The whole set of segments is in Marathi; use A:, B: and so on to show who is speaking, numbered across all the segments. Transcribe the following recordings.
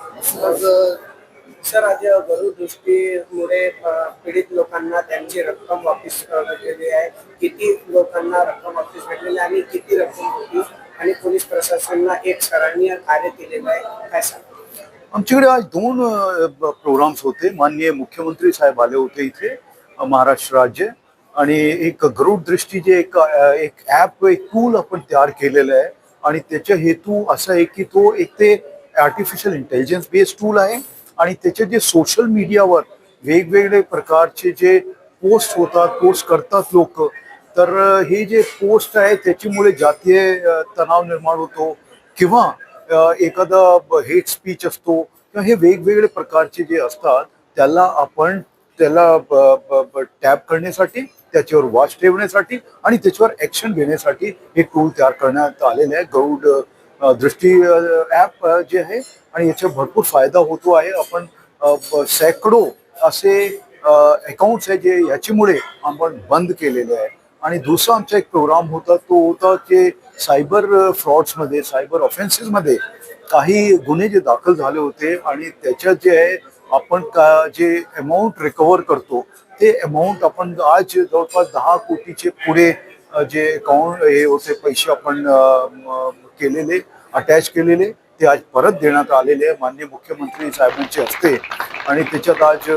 A: मग सर आज गरुदृष्टीमुळे पीडित लोकांना त्यांची रक्कम वापस भेटलेली आहे. किती लोकांना रक्कम वापस भेटलेली आहे आणि किती रक्कम होती? आणि पोलीस प्रशासनाला एक सराहनीय कार्य केलेलं आहे. काय सांग
B: आमच्याकडे आज दोन प्रोग्राम्स होते. माननीय मुख्यमंत्री साहेब आले होते इथे महाराष्ट्र राज्य. आणि एक गरुड दृष्टी जे एक एक ॲप एक टूल आपण तयार केलेलं आहे. आणि त्याचा हेतू असा आहे की तो एक ते आर्टिफिशियल इंटेलिजन्स बेस्ड टूल आहे. आणि त्याचे जे सोशल मीडियावर वेगवेगळे प्रकारचे जे पोस्ट होतात पोस्ट करतात लोक तर हे जे पोस्ट आहे त्याच्यामुळे जातीय तणाव निर्माण होतो. किंवा एखादा हेट स्पीच असतो किंवा हे वेगवेगळे प्रकारचे जे असतात त्याला आपण त्याला टॅप करण्यासाठी त्याच्यावर वॉच ठेवण्यासाठी आणि त्याच्यावर ॲक्शन घेण्यासाठी हे टूल तयार करण्यात आलेले आहे. गौड दृष्टी ॲप जे आहे आणि याचा भरपूर फायदा होतो आहे. आपण सॅकडो असे अकाउंट्स आहे जे याच्यामुळे आपण बंद केलेले आहे. आणि दुसरा आमचा एक प्रोग्राम होता तो होता की सायबर फ्रॉड्समध्ये सायबर ऑफेन्सेसमध्ये काही गुन्हे जे दाखल झाले होते आणि त्याच्यात जे आहे आपण का जे अमाऊंट रिकवर करतो ते अमाऊंट आपण आज जवळपास दहा कोटीचे पुढे जे अकाउंट हे होते पैसे आपण केलेले अटॅच केलेले ते आज परत देण्यात आलेले आहे. माननीय मुख्यमंत्री साहेबांचे असते आणि त्याच्यात आज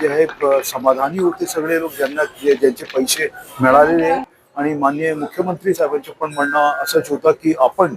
B: जे आहे समाधानी होते सगळे लोक ज्यांना जे- ज्यांचे पैसे मिळालेले आणि माननीय मुख्यमंत्री साहेबांचं पण म्हणणं असंच होतं की आपण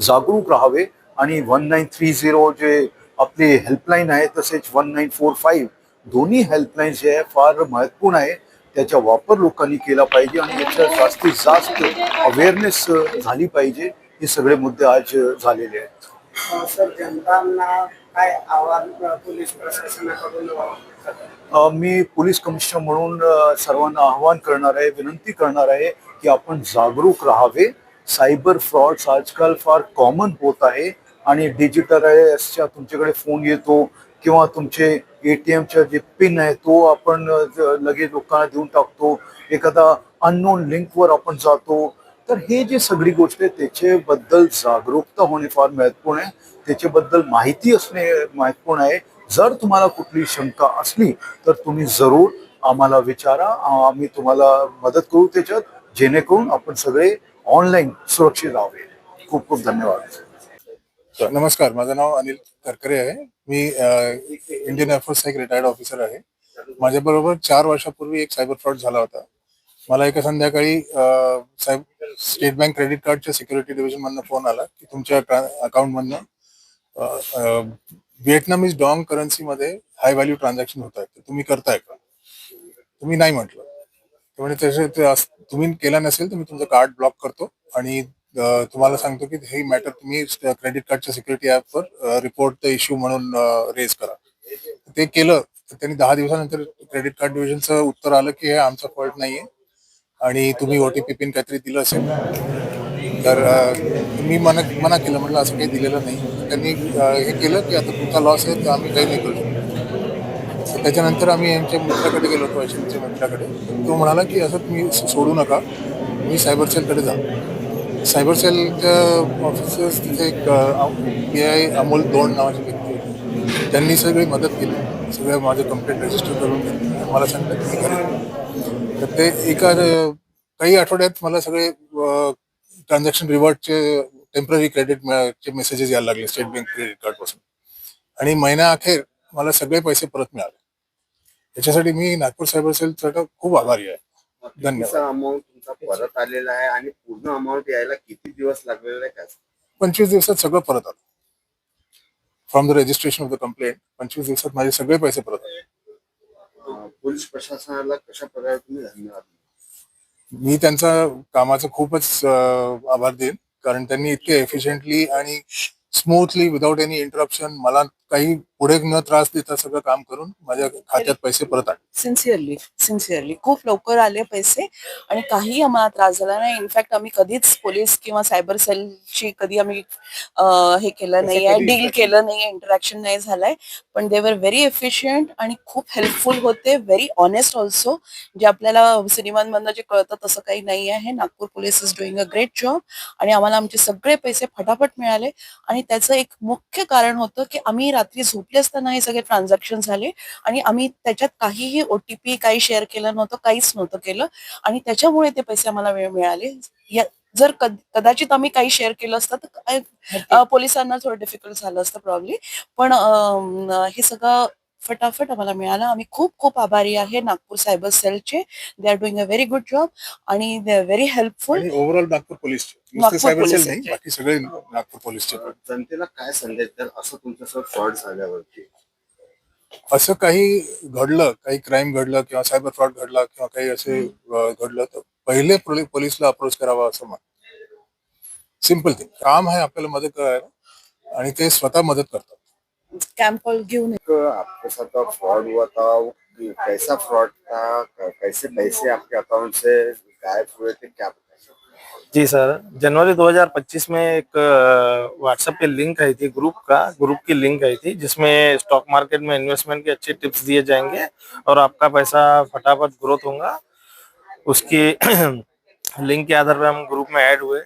B: जागरूक राहावे. आणि वन नाईन थ्री झिरो जे आपली हेल्पलाईन आहे तसेच वन नाईन फोर फाईव्ह दोन्ही हेल्पलाईन जे आहे फार महत्त्वपूर्ण आहे. त्याचा वापर लोकांनी केला पाहिजे आणि याच्या जास्तीत जास्त अवेअरनेस झाली पाहिजे. हे सगळे मुद्दे आज झालेले आहेत.
A: अ, सर जनतांना काय आव्हान अ, पोलीस प्रशासनाकडून करतात?
B: अ, मी पोलीस कमिशनर म्हणून सर्वांना आवाहन करणार आहे विनंती करणार आहे की आपण जागरूक राहावे. सायबर फ्रॉड्स आजकाल फार कॉमन होत आहे आणि डिजिटलाइजच्या तुमच्याकडे फोन येतो किंवा तुमचे एटीएमच्या जे पिन आहे तो आपण लगेच लोकांना देऊन टाकतो. एखादा अननोन लिंकवर आपण जातो. तर हे जे सगळी गोष्ट आहे त्याच्याबद्दल जागरूकता होणे फार महत्त्वपूर्ण आहे. त्याच्याबद्दल माहिती असणे महत्त्वपूर्ण आहे. जर तुम्हाला कुठली शंका असली तर तुम्ही जरूर आम्हाला विचारा. आम्ही तुम्हाला मदत करू त्याच्यात. जेणेकरून आपण सगळे ऑनलाईन सुरक्षित राहावे. खूप खूप धन्यवाद.
C: नमस्कार. माझं नाव अनिल करकरे आहे. मी इंडियन एअरफोर्सचा एक रिटायर्ड ऑफिसर आहे. माझ्याबरोबर चार वर्षापूर्वी एक सायबर फ्रॉड झाला होता. मला एका संध्याकाळी साहेब स्टेट बँक क्रेडिट कार्डच्या सिक्युरिटी डिव्हिजन मधनं फोन आला की तुमच्या अकाउंट मधनं व्हिएटनामीज डॉंग करन्सीमध्ये हाय व्हॅल्यू ट्रान्झॅक्शन होत आहेत. तुम्ही करताय का? तुम्ही नाही म्हटलं. म्हणजे तसे तुम्ही केला नसेल तर मी तुमचं कार्ड ब्लॉक करतो आणि तुम्हाला सांगतो की हे मॅटर तुम्ही क्रेडिट कार्डच्या सिक्युरिटी ॲपवर रिपोर्ट द इश्यू म्हणून रेज करा. ते केलं तर त्यांनी दहा दिवसानंतर क्रेडिट कार्ड डिव्हिजनचं उत्तर आलं की हे आमचा फॉल्ट नाहीये. आणि तुम्ही ओटीपी पिन काहीतरी दिलं असेल. तर मी मना मना केलं म्हटलं असं काही दिलेलं नाही. त्यांनी हे केलं की आता तुमचा लॉस आहे तर आम्ही काही नाही करू शकतो. तर त्याच्यानंतर आम्ही यांच्या मित्राकडे गेलो होतो वैशालीच्या मित्राकडे. तो म्हणाला की असं तुम्ही सोडू नका मी सायबर सेलकडे जा. सायबर सेलच्या ऑफिसर्स तिथे एक पी आय अमोल दोन नावाची व्यक्ती होती. त्यांनी सगळी मदत केली. सगळं माझं कंप्लेंट रजिस्टर करून मला सांगतात की तर ते एका काही आठवड्यात मला सगळे ट्रान्झॅक्शन रिवॉर्डचे टेंपररी क्रेडिट चे मेसेजेस यायला लागले स्टेट बँक क्रेडिट कार्डपासून. आणि महिना अखेर मला सगळे पैसे परत मिळाले. याच्यासाठी मी नागपूर सायबर सेलचा खूप आभारी आहे. धन्यवाद.
D: तुमचा परत आलेला आहे आणि पूर्ण अमाऊंट यायला किती दिवस लागलेला आहे काय?
C: पंचवीस दिवसात सगळं परत आलं. From the registration of the complaint पंचवीस दिवसात माझे सगळे पैसे परत आले.
D: अं, पोलीस प्रशासनाला कशा प्रकारे तुम्ही धन्यवाद
C: मी त्यांचा कामाचा खूपच अं, आभार देईन कारण त्यांनी इतके एफिशियंटली आणि स्मूथली विदाउट एनी इंटरप्शन मला काही पुढे न त्रास देता सगळं काम करून माझ्या खात्यात पैसे परत आणले
E: सिन्सिअरली सिन्सिअरली खूप लवकर आले पैसे आणि काही आम्हाला त्रास झाला नाही. इनफॅक्ट आम्ही कधीच पोलीस किंवा सायबर सेलची कधी आम्ही अं, हे केलं नाही आहे डील केलं नाही. इंटरॅक्शन नाही झालंय. पण दे वर व्हेरी एफिशियंट आणि खूप हेल्पफुल होते. व्हेरी ऑनेस्ट ऑल्सो जे आपल्याला सिनेमांमधनं जे कळतं तसं काही नाही आहे. Nagpur police is doing a great job आणि आम्हाला आमचे सगळे पैसे फटाफट मिळाले. आणि त्याचं एक मुख्य कारण होतं की आम्ही रात्री झोपले असताना हे सगळे ट्रान्झॅक्शन झाले. आणि आम्ही त्याच्यात काहीही ओटीपी काही शेअर केलं नव्हतं काहीच नव्हतं केलं. आणि त्याच्यामुळे ते पैसे आम्हाला वेळ मिळाले. या- जर कद- कदाचित आम्ही काही शेअर केलं असतं तर पोलिसांना थोडं डिफिकल्ट झालं असतं प्रॉब्ली पण हे सगळं फटाफट आम्हाला मिळालं. आम्ही खूप खूप आभारी आहे नागपूर सायबर सेलचे. They are doing a very good job आणि they are very helpful
C: overall Nagpur नुसते
E: नागपूर
C: सायबर सेल
E: पोलीस
C: नाही बाकी सगळे नागपूर पोलीसचे.
D: जनतेला काय संदेश द्याल? असं तुमच्यासोबत फ्रॉड झाल्यावरती.
C: असं काही घडलं काही क्राईम घडलं किंवा सायबर फ्रॉड घडला किंवा काही असे घडलं तर पहिले पोली- पोलीसला अप्रोच करावा असं मत सिंपल थिंग काम आहे आपल्याला मदत करायला आणि ते स्वतः मदत करतात.
E: कॅम्प कॉल घेऊन
D: एक आपके साथ फ्रॉड हुआ था वो कैसा फ्रॉड था कैसे पैसे आपके अकाउंट से गायब हुए थे क्या
F: जी सर जनवरी 2025 में एक व्हाट्सएप पे लिंक आई थी ग्रुप का ग्रुप की लिंक आई थी जिसमें स्टॉक मार्केट में इन्वेस्टमेंट के अच्छे टिप्स दिए जाएँगे और आपका पैसा फटाफट ग्रोथ होगा। उसकी लिंक के आधार पर हम ग्रुप में ऐड हुए।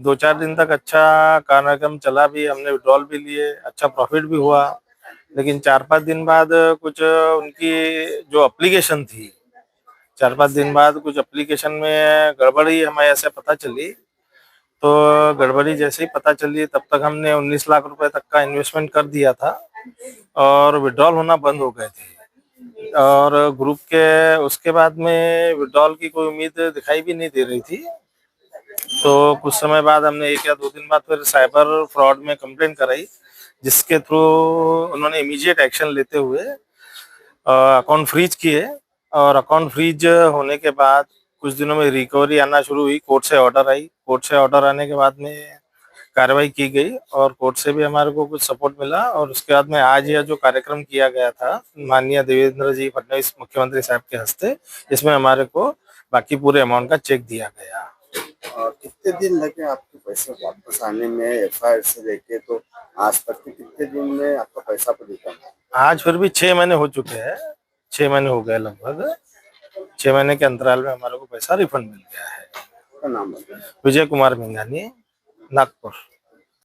F: दो चार दिन तक अच्छा कार्यक्रम चला भी, हमने विड्रॉल भी लिए अच्छा प्रॉफिट भी हुआ। लेकिन चार पाँच दिन बाद कुछ उनकी जो एप्लीकेशन थी चार पाँच दिन बाद कुछ एप्लीकेशन में गड़बड़ी हमें ऐसे पता चली। तो गड़बड़ी जैसे ही पता चली, तब तक हमने 19 लाख रुपए तक का इन्वेस्टमेंट कर दिया था और विड्रॉल होना बंद हो गए थे। और ग्रुप के, उसके बाद में विड्रॉल की कोई उम्मीद दिखाई भी नहीं दे रही थी। तो कुछ समय बाद हमने एक या दो दिन बाद फिर साइबर फ्रॉड में कंप्लेंट कराई, जिसके थ्रू उन्होंने इमीडिएट एक्शन लेते हुए अकाउंट फ्रीज किए और अकाउंट फ्रीज होने के बाद कुछ दिनों में रिकवरी आना शुरू हुई। कोर्ट से ऑर्डर आई। कोर्ट से ऑर्डर आने के बाद में कार्रवाई की गई और कोर्ट से भी हमारे को कुछ सपोर्ट मिला और उसके बाद में आज यह जो कार्यक्रम किया गया था, माननीय देवेंद्र जी फडणवीस मुख्यमंत्री साहब के हस्ते, इसमें हमारे को बाकी पूरे अमाउंट का चेक दिया गया।
D: और कितने दिन लगे आपके पैसे वापस आने में एफआईआर से लेके? तो आज तक के कितने दिन में आपका पैसा पर रिटर्न
F: आज फिर भी छह महीने हो चुके हैं। छह महीने हो गए लगभग। छह महीने के अंतराल में हमारे को पैसा रिफंड मिल गया है।
D: आपका नाम
F: विजय कुमार मिंगानी नागपुर।